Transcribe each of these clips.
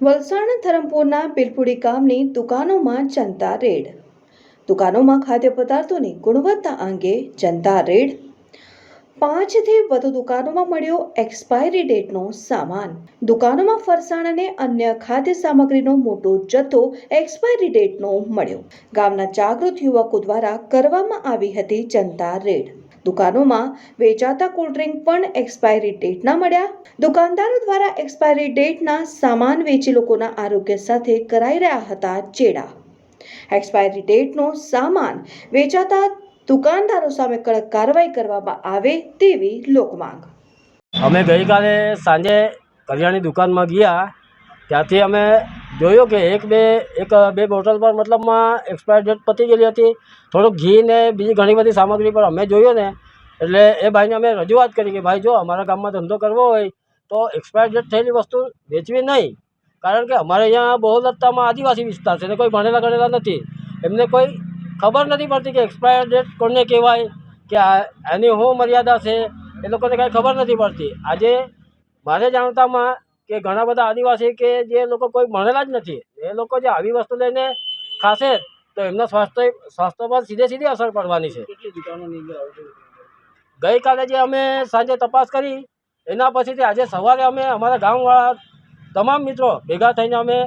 વલસાડ ધરમપુરના બિલપુડી ગામની દુકાનોમાં જનતા રેડ. દુકાનોમાં ખાદ્ય પદાર્થોની ગુણવત્તા અંગે જનતા રેડ. પાંચથી વધુ દુકાનોમાં મળ્યો એક્સપાયરી ડેટનો સામાન. દુકાનોમાં ફરસાણ અને અન્ય ખાદ્ય સામગ્રીનો મોટો જથ્થો એક્સપાયરી ડેટનો મળ્યો. ગામના જાગૃત યુવકો દ્વારા કરવામાં આવી હતી જનતા રેડ. દુકાનોમાં વેચાતા કોલ્ડ્રિંક પણ એક્સપાયરી ડેટના મળ્યા. દુકાનદારો દ્વારા એક્સપાયરી ડેટના સામાન વેચી લોકોના આરોગ્ય સાથે કરાઈ રહ્યા હતા ચેડા. એક્સપાયરી ડેટનો સામાન વેચાતા દુકાનદારો સામે કડક કાર્યવાહી કરવામાં આવે તેવી લોકમાંગ. અમે ગઈકાલે સાંજે કરિયાણી દુકાનમાં ગયા ત્યાંથી અમે જોયું કે એક બે એક, બે બોટલ પર મતલબમાં એક્સપાયર ડેટ પતી ગયેલી હતી. થોડુંક ઘી ને બીજી ઘણી બધી સામગ્રી પર અમે જોયું ને, એટલે એ ભાઈને અમે રજૂઆત કરી કે, ભાઈ, જો અમારા ગામમાં ધંધો કરવો હોય, તો એક્સપાયર ડેટ થયેલી વસ્તુ વેચવી નહીં. કારણ કે અમારે અહીંયા બહુલતામાં આદિવાસી વિસ્તાર છે ને કોઈ ભણેલા ગણેલા નથી. એમને કોઈ ખબર નથી પડતી કે એક્સપાયર ડેટ કોને કહેવાય, કે એની શું મર્યાદા છે, એ લોકોને કાંઈ ખબર નથી પડતી. આજે મારે જાણતામાં કે ઘણા બધા આદિવાસી કે જે લોકો કોઈ ભણેલા જ નથી એ લોકો જે આવી વસ્તુ લઈને ખાશે તો એમના સ્વાસ્થ્ય સ્વાસ્થ્ય પર સીધે સીધી અસર પડવાની છે. ગઈકાલે જે અમે સાંજે તપાસ કરી એના પછીથી આજે સવારે અમે અમારા ગામવાળા તમામ મિત્રો ભેગા થઈને અમે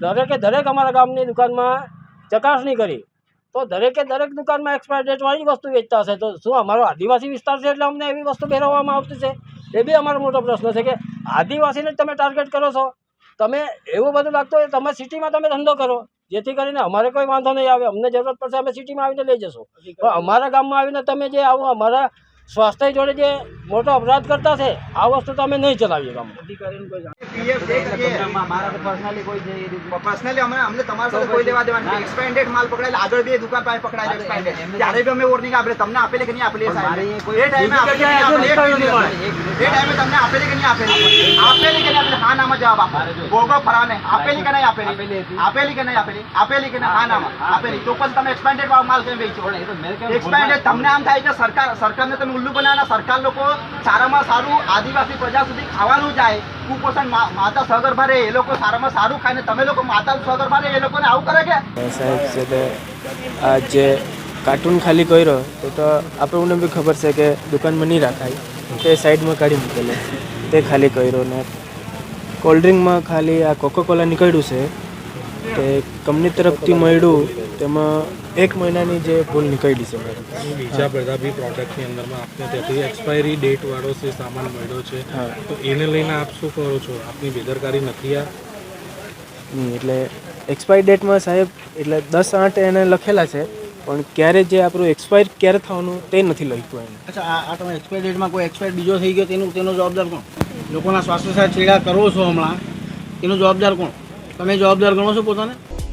દરેકે દરેક અમારા ગામની દુકાનમાં ચકાસણી કરી. તો દરેકે દરેક દુકાનમાં એક્સપાયર ડેટવાળી વસ્તુ વેચતા હશે. તો શું અમારો આદિવાસી વિસ્તાર છે એટલે અમને એવી વસ્તુ પહેરવામાં આવતી છે? એ બી અમારો મોટો પ્રશ્ન છે કે આદિવાસીને જ તમે ટાર્ગેટ કરો છો. તમે એવું બધું લાગતું હોય તમે સિટીમાં તમે ધંધો કરો. જેથી કરીને અમારે કોઈ વાંધો નહીં આવે. અમને જરૂરત પડશે અમે સિટીમાં આવીને લઈ જશું. પણ અમારા ગામમાં આવીને તમે જે આવું અમારા સ્વાસ્થ્ય જોડે જે મોટો અપરાધ કરતા છે આ વસ્તુ તો અમે નહીં ચલાવીએ ગામમાં પર્સનલી અમે અમને તમારા સાથે કોઈ લેવા દેવા નથી. એક્સપાયર માલ પકડાયેલા આગળ બે દુકાન પાસે પકડાયેલા એક્સપાયર ત્યારે બી અમે વોર્નિંગ આપેલી તમને આપેલી કે નહીં આપેલી એ સાહેબ? એ ટાઈમે આપેલી કે નહીં આપેલી? એક મિનિટ. એ ટાઈમે તમને આપેલી કે નહીં આપેલી? આપેલી. કે નહીં આપેલી? હા નામાં જવાબ આપો. ભોગો ફરાને. આપેલી કે નહીં આપેલી? આપેલી કે નહીં આપેલી? આપેલી કે નહીં? હા નામાં આપેલી. તો પણ તમે એક્સપાયર વાળો માલ કેમ વેચો એક્સપાયર તમને આમ થાય કે સરકાર સરકારને તમે ઉલ્લુ બનાવવાના સરકાર લોકો સારામાં સારું આદિવાસી પ્રજા સુધી ખાવાનું જાય, કુપોષણ માતા સગર્ભા રહે, એ લોકો સારામાં સારું ખાય ને તમે લોકો માતા સગર્ભા રહે, એ લોકોને આવું કરે કે? સાહેબ છે તે જે કાર્ટૂન ખાલી કર્યો તો તો આપણને બી ખબર છે કે દુકાનમાં નહીં રાખાય. તે સાઈડમાં કાઢી મૂકેલો. તે ખાલી કર્યો ને કોલ્ડ્રિંકમાં ખાલી આ કોકોકોલા નીકળ્યું છે. તે કંપની તરફથી મળ્યું. તેમાં એક મહિનાની જે ભૂલ નીકળી છે મારી બીજા બધા બી પ્રોડક્ટની અંદરમાં આપને ત્યાંથી એક્સપાયરી ડેટ વાળો છે સામાન મળ્યો છે હા. તો એને લઈને આપ શું કરો છો? આપની બેદરકારી નથી આ? એટલે એક્સપાયરી ડેટમાં સાહેબ એટલે દસ આઠ એને લખેલા છે પણ ક્યારે જે આપણું એક્સપાયર ક્યારે થવાનું તે નથી લખ્યું એને અચ્છા આ આ તમે એક્સપાયર ડેટમાં કોઈ એક્સપાયર બીજો થઈ ગયો તેનું તેનો જવાબદાર કોણ? લોકોના સ્વાસ્થ્ય સાથે છેડા કરો છો હમણાં તેનો જવાબદાર કોણ? તમે જવાબદાર ગણો છો પોતાને?